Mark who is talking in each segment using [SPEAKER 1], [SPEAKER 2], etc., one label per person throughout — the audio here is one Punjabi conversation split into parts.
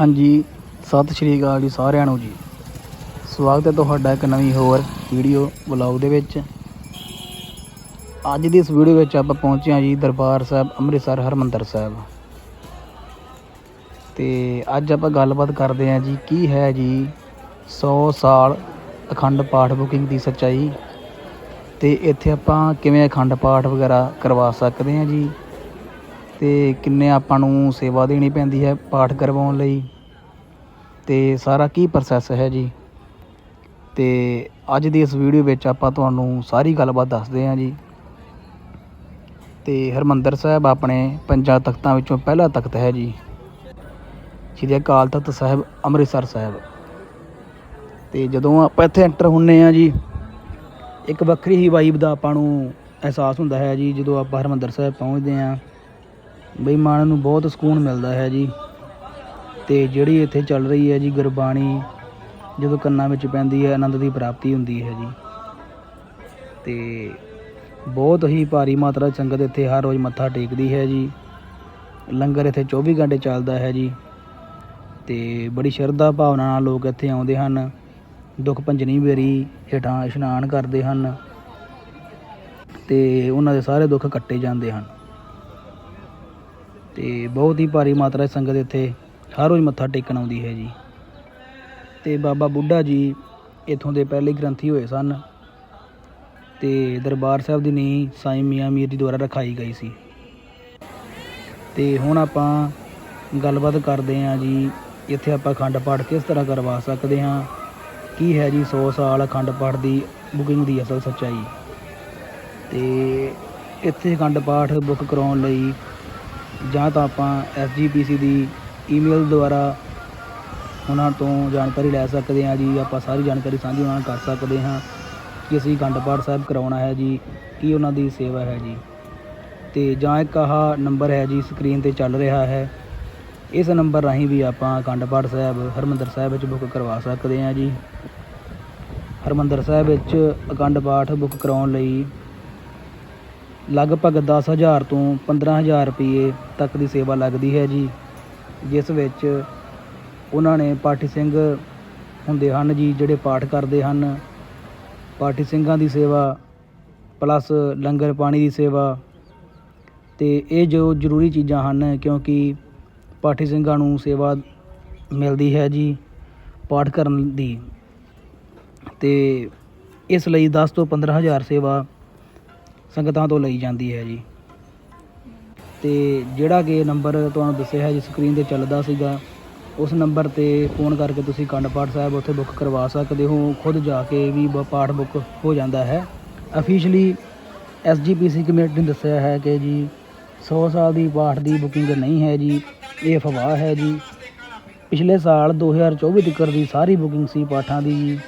[SPEAKER 1] ਹਾਂਜੀ, ਸਤਿ ਸ਼੍ਰੀ ਅਕਾਲ ਜੀ ਸਾਰਿਆਂ ਨੂੰ ਜੀ। ਸਵਾਗਤ ਹੈ ਤੁਹਾਡਾ ਇੱਕ ਨਵੀਂ ਹੋਰ ਵੀਡੀਓ ਬਲੌਗ ਦੇ ਵਿੱਚ। ਅੱਜ ਦੀ ਇਸ ਵੀਡੀਓ ਵਿੱਚ ਆਪਾਂ ਪਹੁੰਚੇ ਹਾਂ ਜੀ ਦਰਬਾਰ ਸਾਹਿਬ ਅੰਮ੍ਰਿਤਸਰ ਹਰਮੰਦਰ ਸਾਹਿਬ। ਤੇ ਅੱਜ ਆਪਾਂ ਗੱਲਬਾਤ ਕਰਦੇ ਹਾਂ ਜੀ ਕੀ ਹੈ ਜੀ 100 ਸਾਲ ਅਖੰਡ ਪਾਠ ਬੁਕਿੰਗ ਦੀ ਸੱਚਾਈ। ਤੇ ਇੱਥੇ ਆਪਾਂ ਕਿਵੇਂ ਅਖੰਡ ਪਾਠ ਵਗੈਰਾ ਕਰਵਾ ਸਕਦੇ ਹਾਂ ਜੀ? ਤੇ ਕਿੰਨੇ ਆਪਾਂ ਨੂੰ ਸੇਵਾ ਦੇਣੀ ਪੈਂਦੀ ਹੈ ਪਾਠ ਕਰਵਾਉਣ ਲਈ। ਤੇ ਸਾਰਾ ਕੀ ਪ੍ਰੋਸੈਸ ਹੈ ਜੀ? ਤੇ ਅੱਜ ਦੀ ਇਸ ਵੀਡੀਓ ਵਿੱਚ ਆਪਾਂ ਤੁਹਾਨੂੰ ਸਾਰੀ ਗੱਲਬਾਤ ਦੱਸਦੇ ਹਾਂ ਜੀ। ਤੇ ਹਰਮੰਦਰ ਸਾਹਿਬ ਆਪਣੇ ਪੰਜਾਂ ਤਖਤਾਂ ਵਿੱਚੋਂ ਪਹਿਲਾ ਤਖਤ ਹੈ ਜੀ। ਸ਼੍ਰੀ ਅਕਾਲ ਤਖਤ ਸਾਹਿਬ, ਅੰਮ੍ਰਿਤਸਰ ਸਾਹਿਬ। ਤੇ ਜਦੋਂ ਆਪਾਂ ਇੱਥੇ ਐਂਟਰ ਹੁੰਨੇ ਆ ਜੀ, ਇੱਕ ਵੱਖਰੀ ਹੀ ਵਾਈਬ ਦਾ ਆਪਾਂ ਨੂੰ ਅਹਿਸਾਸ ਹੁੰਦਾ ਹੈ ਜੀ, ਜਦੋਂ ਆਪਾਂ ਹਰਮੰਦਰ ਸਾਹਿਬ ਪਹੁੰਚਦੇ ਹਾਂ। ਬਈ ਮਨ ਨੂੰ ਬਹੁਤ ਸਕੂਨ ਮਿਲਦਾ ਹੈ ਜੀ। ਤੇ ਜਿਹੜੀ ਇੱਥੇ ਚੱਲ ਰਹੀ ਹੈ ਜੀ ਗੁਰਬਾਣੀ, ਜਦੋਂ ਕੰਨਾਂ ਵਿੱਚ ਪੈਂਦੀ ਹੈ, ਆਨੰਦ ਦੀ ਪ੍ਰਾਪਤੀ ਹੁੰਦੀ ਹੈ ਜੀ। ਤੇ ਬਹੁਤ ਹੀ ਭਾਰੀ ਮਾਤਰਾ 'ਚ ਸੰਗਤ ਇੱਥੇ ਹਰ ਰੋਜ਼ ਮੱਥਾ ਟੇਕਦੀ ਹੈ ਜੀ। ਲੰਗਰ ਇੱਥੇ 24 ਘੰਟੇ ਚੱਲਦਾ ਹੈ ਜੀ। ਤੇ ਬੜੀ ਸ਼ਰਧਾ ਭਾਵਨਾ ਨਾਲ ਲੋਕ ਇੱਥੇ ਆਉਂਦੇ ਹਨ। ਦੁੱਖ ਭੰਜਨੀ ਬੇਰੀ ਹੇਠਾਂ ਇਸ਼ਨਾਨ ਕਰਦੇ ਹਨ। ਤੇ ਉਹਨਾਂ ਦੇ ਸਾਰੇ ਦੁੱਖ ਕੱਟੇ ਜਾਂਦੇ ਹਨ। ਤੇ ਬਹੁਤ ਹੀ ਭਾਰੀ ਮਾਤਰਾ 'ਚ ਸੰਗਤ ਇੱਥੇ ਹਰ ਰੋਜ਼ ਮੱਥਾ ਟੇਕਣ ਆਉਂਦੀ ਹੈ ਜੀ। ਤੇ ਬਾਬਾ ਬੁੱਢਾ ਜੀ ਇੱਥੋਂ ਦੇ ਪਹਿਲੇ ਗ੍ਰੰਥੀ ਹੋਏ ਸਨ ਤੇ ਦਰਬਾਰ ਸਾਹਿਬ ਦੀ ਨੀਂਹ ਸਾਈਂ ਮੀਆਂ ਮੀਰ ਜੀ ਦੁਆਰਾ ਰਖਾਈ ਗਈ ਸੀ। ਤੇ ਹੁਣ ਆਪਾਂ ਗੱਲਬਾਤ ਕਰਦੇ ਹਾਂ ਜੀ, ਇੱਥੇ ਆਪਾਂ ਅਖੰਡ ਪਾਠ ਕਿਸ ਤਰ੍ਹਾਂ ਕਰਵਾ ਸਕਦੇ ਹਾਂ? ਕੀ ਹੈ ਜੀ 100 ਸਾਲ ਅਖੰਡ ਪਾਠ ਦੀ ਬੁਕਿੰਗ ਦੀ ਅਸਲ ਸੱਚਾਈ? ਤੇ ਇੱਥੇ ਅਖੰਡ ਪਾਠ ਬੁੱਕ ਕਰਾਉਣ ਲਈ ਜਾਂ ਤਾਂ ਆਪਾਂ ਐਸਜੀਪੀਸੀ ਦੀ ਈਮੇਲ ਦੁਆਰਾ ਉਹਨਾਂ ਤੋਂ ਜਾਣਕਾਰੀ ਲੈ ਸਕਦੇ ਹਾਂ ਜੀ, ਆਪਾਂ ਸਾਰੀ ਜਾਣਕਾਰੀ ਸਾਂਝੀ ਉਹਨਾਂ ਨਾਲ ਕਰ ਸਕਦੇ ਹਾਂ ਕਿ ਅਸੀਂ ਅਖੰਡ ਪਾਠ ਸਾਹਿਬ ਕਰਾਉਣਾ ਹੈ ਜੀ, ਕੀ ਉਹਨਾਂ ਦੀ ਸੇਵਾ ਹੈ ਜੀ। ਤੇ ਜਾਂ ਇੱਕ ਆਹ ਨੰਬਰ ਹੈ ਜੀ ਸਕਰੀਨ ਤੇ ਚੱਲ ਰਿਹਾ ਹੈ। ਇਸ ਨੰਬਰ ਰਾਹੀਂ ਵੀ ਆਪਾਂ ਅਖੰਡ ਪਾਠ ਸਾਹਿਬ, ਹਰਮੰਦਰ ਸਾਹਿਬ ਵਿੱਚ ਬੁੱਕ ਕਰਵਾ ਸਕਦੇ ਹਾਂ ਜੀ। ਹਰਮੰਦਰ ਸਾਹਿਬ ਵਿੱਚ ਅਖੰਡ ਪਾਠ ਬੁੱਕ ਕਰਾਉਣ ਲਈ ਲਗਭਗ 10000 ਤੋਂ 15000 ਰੁਪਏ ਤੱਕ ਦੀ ਸੇਵਾ ਲੱਗਦੀ ਹੈ ਜੀ, ਜਿਸ ਵਿੱਚ ਉਹਨਾਂ ਨੇ ਪਾਠੀ ਸਿੰਘ ਹੁੰਦੇ ਹਨ ਜੀ, ਜਿਹੜੇ ਪਾਠ ਕਰਦੇ ਹਨ। ਪਾਠੀ ਸਿੰਘਾਂ ਦੀ ਸੇਵਾ, ਪਲੱਸ ਲੰਗਰ ਪਾਣੀ ਦੀ ਸੇਵਾ। ਤੇ ਇਹ ਜੋ ਜ਼ਰੂਰੀ ਚੀਜ਼ਾਂ ਹਨ, ਕਿਉਂਕਿ ਪਾਠੀ ਸਿੰਘਾਂ ਨੂੰ ਸੇਵਾ ਮਿਲਦੀ ਹੈ ਜੀ, ਪਾਠ ਕਰਨ ਦੀ। ਤੇ ਇਸ ਲਈ 10 ਤੋਂ 15000 ਸੇਵਾ ਸੰਗਤਾਂ ਤੋਂ ਲਈ ਜਾਂਦੀ ਹੈ ਜੀ। ਤੇ ਜਿਹੜਾ ਕਿ ਨੰਬਰ ਤੁਹਾਨੂੰ ਦੱਸਿਆ ਹੈ ਜੀ ਸਕਰੀਨ ਤੇ ਚੱਲਦਾ ਸੀਗਾ, ਉਸ ਨੰਬਰ ਤੇ ਫੋਨ ਕਰਕੇ ਤੁਸੀਂ ਕੰਡ ਪਾਠ ਸਾਹਿਬ ਉੱਥੇ ਬੁੱਕ ਕਰਵਾ ਸਕਦੇ ਹੋ। ਖੁਦ ਜਾ ਕੇ ਵੀ ਬ- ਪਾਠ ਬੁੱਕ ਹੋ ਜਾਂਦਾ ਹੈ। ਅਫੀਸ਼ੀਅਲੀ ਐਸਜੀਪੀਸੀ ਕਮੇਟੀ ਨੇ ਦੱਸਿਆ ਹੈ ਕਿ ਜੀ 100 ਸਾਲ ਦੀ ਪਾਠ ਦੀ ਬੁਕਿੰਗ ਨਹੀਂ ਹੈ ਜੀ, ਇਹ ਅਫਵਾਹ ਹੈ ਜੀ। ਪਿਛਲੇ ਸਾਲ 2024 ਤੱਕ ਦੀ ਸਾਰੀ ਬੁਕਿੰਗ ਸੀ ਪਾਠਾਂ ਦੀ ਜੀ,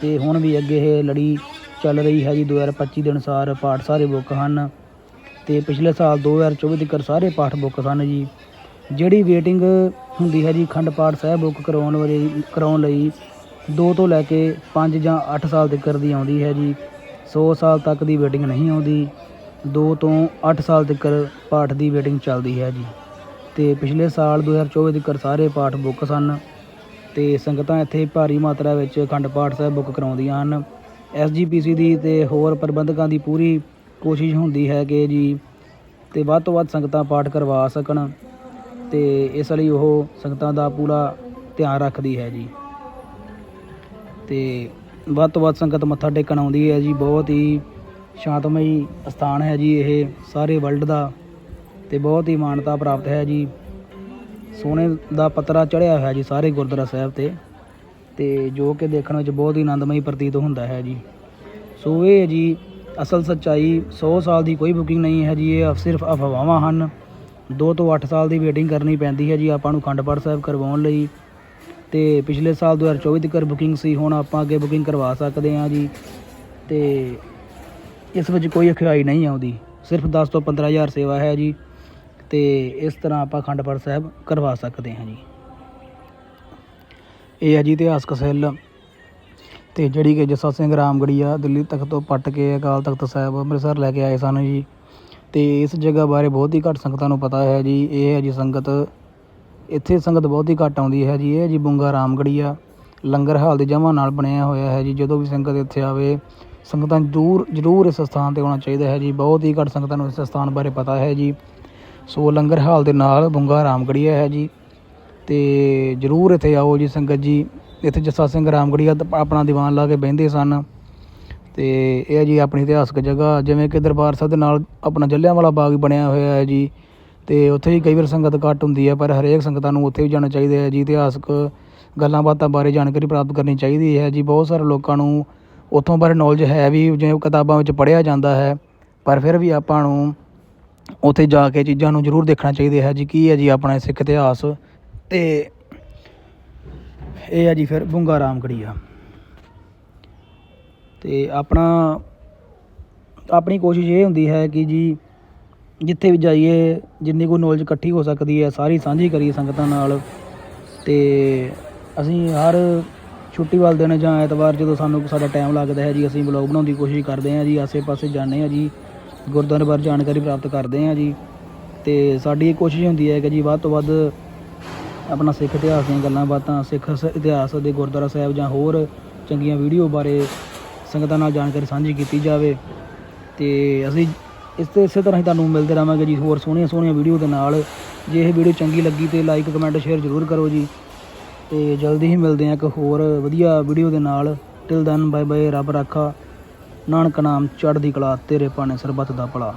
[SPEAKER 1] ਤੇ ਹੁਣ ਵੀ ਅੱਗੇ ਇਹ ਲੜੀ ਚੱਲ ਰਹੀ ਹੈ ਜੀ 2025 ਦੇ ਅਨੁਸਾਰ ਪਾਠ ਸਾਰੇ ਬੁੱਕ ਹਨ ਤੇ ਪਿਛਲੇ ਸਾਲ 2024 ਤੱਕ ਸਾਰੇ ਪਾਠ ਬੁੱਕ ਸਨ ਜੀ। ਜਿਹੜੀ ਵੇਟਿੰਗ ਹੁੰਦੀ ਹੈ ਜੀ ਖੰਡ ਪਾਠ ਸਾਹਿਬ ਬੁੱਕ ਕਰਵਾਉਣ ਵਾਲੇ ਕਰਾਉਣ ਲਈ 2 ਤੋਂ ਲੈ ਕੇ 5 ਜਾਂ 8 ਸਾਲ ਤੱਕ ਦੀ ਆਉਂਦੀ ਹੈ ਜੀ। 100 ਸਾਲ ਤੱਕ ਦੀ ਵੇਟਿੰਗ ਨਹੀਂ ਆਉਂਦੀ 2 ਤੋਂ 8 ਸਾਲ ਤੱਕ ਪਾਠ ਦੀ ਵੇਟਿੰਗ ਚੱਲਦੀ ਹੈ ਜੀ। ਤੇ ਪਿਛਲੇ ਸਾਲ 2024 ਤੱਕ ਸਾਰੇ ਪਾਠ ਬੁੱਕ ਸਨ ਤੇ ਸੰਗਤਾਂ ਇੱਥੇ ਭਾਰੀ ਮਾਤਰਾ ਵਿੱਚ ਅਖੰਡ ਪਾਠ ਸਾਹਿਬ ਬੁੱਕ ਕਰਾਉਂਦੀਆਂ ਹਨ। ਐਸਜੀਪੀਸੀ ਦੀ ਤੇ ਹੋਰ ਪ੍ਰਬੰਧਕਾਂ ਦੀ ਪੂਰੀ ਕੋਸ਼ਿਸ਼ ਹੁੰਦੀ ਹੈ ਕਿ ਜੀ ਤੇ ਵੱਧ ਤੋਂ ਵੱਧ ਸੰਗਤਾਂ ਪਾਠ ਕਰਵਾ ਸਕਣ ਤੇ ਇਸ ਲਈ ਉਹ ਸੰਗਤਾਂ ਦਾ ਪੂਰਾ ਧਿਆਨ ਰੱਖਦੀ ਹੈ ਜੀ। ਤੇ ਵੱਧ ਤੋਂ ਵੱਧ ਸੰਗਤ ਮੱਥਾ ਟੇਕਣ ਆਉਂਦੀ ਹੈ ਜੀ। ਬਹੁਤ ਹੀ ਸ਼ਾਂਤਮਈ ਸਥਾਨ ਹੈ ਜੀ ਇਹ ਸਾਰੇ ਵਰਲਡ ਦਾ ਤੇ ਬਹੁਤ ਹੀ ਮਾਨਤਾ ਪ੍ਰਾਪਤ ਹੈ ਜੀ। ਸੋਨੇ ਦਾ ਪਤਰਾ ਚੜਿਆ ਹੋਇਆ ਜੀ ਸਾਰੇ ਗੁਰਦੁਆਰਾ ਸਾਹਿਬ ਤੇ। ਤੇ ਜੋ ਕਿ ਦੇਖਣ ਵਿੱਚ ਬਹੁਤ ਹੀ ਆਨੰਦਮਈ ਪ੍ਰਤੀਤ ਹੁੰਦਾ ਹੈ ਜੀ। ਸੋ ਇਹ ਹੈ ਜੀ, ਅਸਲ ਸੱਚਾਈ 100 ਸਾਲ ਦੀ ਕੋਈ ਬੁਕਿੰਗ ਨਹੀਂ ਹੈ ਜੀ, ਇਹ ਸਿਰਫ ਅਫਵਾਹਾਂ ਹਨ। 2 ਤੋਂ 8 ਸਾਲ ਦੀ ਵੇਟਿੰਗ ਕਰਨੀ ਪੈਂਦੀ ਹੈ ਜੀ, ਆਪਾਂ ਨੂੰ ਅਖੰਡ ਪਾਠ ਸਾਹਿਬ ਕਰਵਾਉਣ ਲਈ। ਤੇ ਪਿਛਲੇ ਸਾਲ 2024 ਤੱਕ ਬੁਕਿੰਗ ਸੀ, ਹੁਣ ਆਪਾਂ ਅੱਗੇ ਬੁਕਿੰਗ ਕਰਵਾ ਸਕਦੇ ਹਾਂ ਜੀ। ਤੇ ਇਸ ਵਿੱਚ ਕੋਈ ਅਖਿਆਈ ਨਹੀਂ ਆਉਂਦੀ ਸਿਰਫ 10 ਤੋਂ 15000 ਸੇਵਾ ਹੈ ਜੀ। ਤੇ ਇਸ ਤਰ੍ਹਾਂ ਆਪਾਂ ਅਖੰਡ ਪਾਠ ਸਾਹਿਬ ਕਰਵਾ ਸਕਦੇ ਹਾਂ ਜੀ। ਇਹ ਹੈ ਜੀ ਇਤਿਹਾਸਕ ਸੈੱਲ। ਤੇ ਜਿਹੜੀ ਕਿ ਜੱਸਾ ਸਿੰਘ ਰਾਮਗੜੀਆ ਦਿੱਲੀ ਤਖਤ ਤੋਂ ਪੱਟ ਕੇ ਅਕਾਲ ਤਖਤ ਸਾਹਿਬ ਅੰਮ੍ਰਿਤਸਰ ਲੈ ਕੇ ਆਏ ਸਨ ਜੀ। ਤੇ ਇਸ ਜਗ੍ਹਾ ਬਾਰੇ ਬਹੁਤ ਹੀ ਘੱਟ ਸੰਗਤਾਂ ਨੂੰ ਪਤਾ ਹੈ ਜੀ। ਇਹ ਹੈ ਜੀ ਸੰਗਤ, ਇੱਥੇ ਸੰਗਤ ਬਹੁਤ ਹੀ ਘੱਟ ਆਉਂਦੀ ਹੈ ਜੀ। ਇਹ ਜੀ ਬੁੰਗਾ ਰਾਮਗੜੀਆ, ਲੰਗਰ ਹਾਲ ਦੇ ਜਮਾਂ ਨਾਲ ਬਣਿਆ ਹੋਇਆ ਹੈ ਜੀ। ਜਦੋਂ ਵੀ ਸੰਗਤ ਇੱਥੇ ਆਵੇ, ਸੰਗਤਾਂ ਦੂਰ ਜ਼ਰੂਰ ਜ਼ਰੂਰ ਇਸ ਸਥਾਨ ਤੇ ਆਉਣਾ ਚਾਹੀਦਾ ਹੈ ਜੀ। ਬਹੁਤ ਹੀ ਘੱਟ ਸੰਗਤਾਂ ਨੂੰ ਇਸ ਸਥਾਨ ਬਾਰੇ ਪਤਾ ਹੈ ਜੀ। ਸੋ ਲੰਗਰ ਹਾਲ ਦੇ ਨਾਲ ਬੁੰਗਾ ਰਾਮਗੜੀਆ ਹੈ ਜੀ। ਅਤੇ ਜ਼ਰੂਰ ਇੱਥੇ ਆਓ ਜੀ ਸੰਗਤ ਜੀ। ਇੱਥੇ ਜੱਸਾ ਸਿੰਘ ਰਾਮਗੜੀਆ ਆਪਣਾ ਦੀਵਾਨ ਲਾ ਕੇ ਬਹਿੰਦੇ ਸਨ। ਅਤੇ ਇਹ ਹੈ ਜੀ ਆਪਣੀ ਇਤਿਹਾਸਕ ਜਗ੍ਹਾ, ਜਿਵੇਂ ਕਿ ਦਰਬਾਰ ਸਾਹਿਬ ਦੇ ਨਾਲ ਆਪਣਾ ਜਲ੍ਹਿਆਂਵਾਲਾ ਬਾਗ ਬਣਿਆ ਹੋਇਆ ਹੈ ਜੀ। ਅਤੇ ਉੱਥੇ ਵੀ ਕਈ ਵਾਰ ਸੰਗਤ ਘੱਟ ਹੁੰਦੀ ਹੈ, ਪਰ ਹਰੇਕ ਸੰਗਤਾਂ ਨੂੰ ਉੱਥੇ ਵੀ ਜਾਣਾ ਚਾਹੀਦਾ ਹੈ ਜੀ। ਇਤਿਹਾਸਕ ਗੱਲਾਂ ਬਾਤਾਂ ਬਾਰੇ ਜਾਣਕਾਰੀ ਪ੍ਰਾਪਤ ਕਰਨੀ ਚਾਹੀਦੀ ਹੈ ਜੀ। ਬਹੁਤ ਸਾਰੇ ਲੋਕਾਂ ਨੂੰ ਉੱਥੋਂ ਬਾਰੇ ਨੌਲੇਜ ਹੈ ਵੀ, ਜਿਵੇਂ ਕਿਤਾਬਾਂ ਵਿੱਚ ਪੜ੍ਹਿਆ ਜਾਂਦਾ ਹੈ। ਪਰ ਫਿਰ ਵੀ ਆਪਾਂ ਨੂੰ ਉੱਥੇ ਜਾ ਕੇ ਚੀਜ਼ਾਂ ਨੂੰ ਜ਼ਰੂਰ ਦੇਖਣਾ ਚਾਹੀਦਾ ਹੈ ਜੀ। ਕੀ ਹੈ ਜੀ ਆਪਣਾ ਸਿੱਖ ਇਤਿਹਾਸ? ਤੇ ਇਹ ਹੈ ਜੀ ਫਿਰ ਬੁੰਗਾ ਰਾਮਗੜੀਆ। ਤੇ ਆਪਣਾ, ਆਪਣੀ ਕੋਸ਼ਿਸ਼ ਇਹ ਹੁੰਦੀ ਹੈ ਕਿ ਜੀ ਜਿੱਥੇ ਵੀ ਜਾਈਏ, ਜਿੰਨੀ ਕੋਈ ਨੌਲੇਜ ਇਕੱਠੀ ਹੋ ਸਕਦੀ ਹੈ, ਸਾਰੀ ਸਾਂਝੀ ਕਰੀਏ ਸੰਗਤਾਂ ਨਾਲ। ਤੇ ਅਸੀਂ ਹਰ ਛੁੱਟੀ ਵਾਲੇ ਦਿਨ ਜਾਂ ਐਤਵਾਰ ਜਦੋਂ ਸਾਨੂੰ ਸਾਡਾ ਟਾਈਮ ਲੱਗਦਾ ਹੈ ਜੀ, ਅਸੀਂ ਵਲੌਗ ਬਣਾਉਣ ਦੀ ਕੋਸ਼ਿਸ਼ ਕਰਦੇ ਹਾਂ ਜੀ, ਆਸੇ-ਪਾਸੇ ਜਾਂਦੇ ਹਾਂ ਜੀ, ਗੁਰਦੁਆਰੇ ਬਾਰੇ ਜਾਣਕਾਰੀ ਪ੍ਰਾਪਤ ਕਰਦੇ ਹਾਂ ਜੀ। ਤੇ ਸਾਡੀ ਇਹ ਕੋਸ਼ਿਸ਼ ਹੁੰਦੀ ਹੈ ਕਿ ਜੀ ਵੱਧ ਤੋਂ ਵੱਧ ਆਪਣਾ ਸਿੱਖ ਇਤਿਹਾਸ ਦੀਆਂ ਗੱਲਾਂ ਬਾਤਾਂ, ਸਿੱਖ ਸ- ਇਤਿਹਾਸ ਦੇ ਗੁਰਦੁਆਰਾ ਸਾਹਿਬ ਜਾਂ ਹੋਰ ਚੰਗੀਆਂ ਵੀਡੀਓ ਬਾਰੇ ਸੰਗਤਾਂ ਨਾਲ ਜਾਣਕਾਰੀ ਸਾਂਝੀ ਕੀਤੀ ਜਾਵੇ। ਤੇ ਅਸੀਂ ਇਸ ਤੇ ਇਸੇ ਤਰ੍ਹਾਂ ਹੀ ਤੁਹਾਨੂੰ ਮਿਲਦੇ ਰਹਾਂਗੇ ਜੀ ਹੋਰ ਸੋਹਣੀਆਂ ਸੋਹਣੀਆਂ ਵੀਡੀਓ ਦੇ ਨਾਲ। ਜੇ ਇਹ ਵੀਡੀਓ ਚੰਗੀ ਲੱਗੀ ਤੇ ਲਾਈਕ ਕਮੈਂਟ ਸ਼ੇਅਰ ਜ਼ਰੂਰ ਕਰੋ ਜੀ। ਤੇ ਜਲਦੀ ਹੀ ਮਿਲਦੇ ਹਾਂ ਇੱਕ ਹੋਰ ਵਧੀਆ ਵੀਡੀਓ ਦੇ ਨਾਲ। ਟਿਲ ਦਨ ਬਾਏ ਬਾਏ ਰੱਬ ਰਾਖਾ। ਨਾਨਕ ਨਾਮ ਚੜ੍ਹਦੀ ਕਲਾ, ਤੇਰੇ ਭਾਣੇ ਸਰਬੱਤ ਦਾ ਭਲਾ।